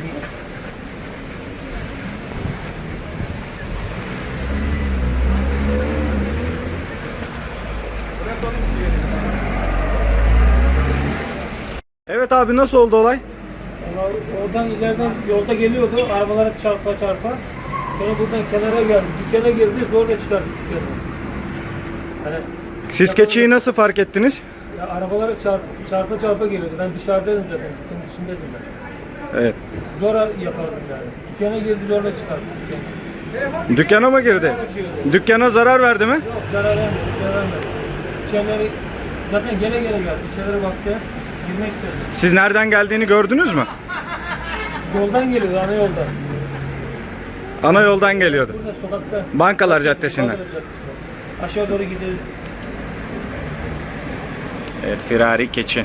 şimdi? Evet abi nasıl oldu olay? Oradan ileriden yolda geliyordu. Arabalara çarpa çarpa. Sonra buradan kenara geldi. Dükkana girdi. Zorla çıkardı dükkanı. Hani Siz keçiyi nasıl fark ettiniz? ya arabalara çarp, çarpa çarpa geliyordu. Ben dışarıdaydım zaten. Dükkanın dışındaydım ben. Evet. Zora yapardım yani. Dükkana girdi zorla çıkardı dükkanı. Dükkana mı girdi? Dükkana zarar verdi mi? Yok zarar vermedi. Şey vermedi. İçerileri zaten gene gene geldi. İçerilere baktı. Girmek istedi. Siz nereden geldiğini gördünüz mü? Yoldan geliyordu ana yoldan. Ana yoldan geliyordu. Burada sokakta. Bankalar Caddesi'nden. Bankalar Caddesi'nden. Aşağı doğru gidiyor. Evet firari keçi.